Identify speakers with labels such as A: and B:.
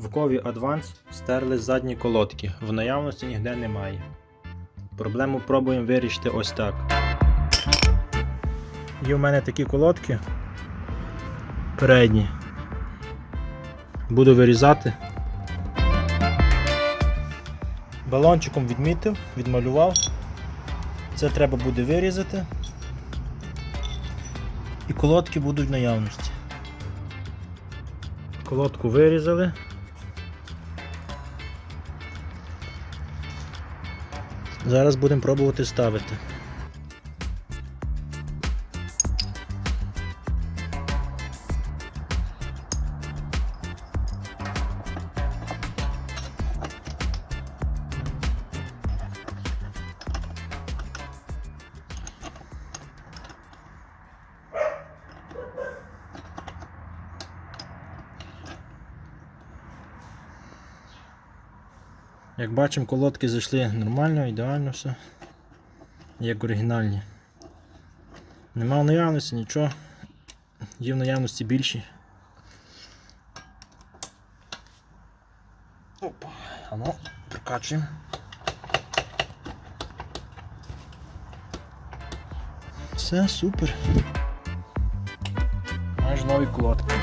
A: В кові Advance стерли задні колодки, в наявності ніде немає. Проблему пробуємо вирішити ось так. Є в мене такі колодки передні. Буду вирізати. Балончиком відмітив, відмалював. Це треба буде вирізати. І колодки будуть в наявності. Колодку вирізали. Зараз будемо пробувати ставити. Як бачимо, колодки зайшли нормально, ідеально все. Як оригінальні. Нема в наявності нічого. Є в наявності більші. Опа, а ну, прокачуємо. Все, супер. Майже нові колодки.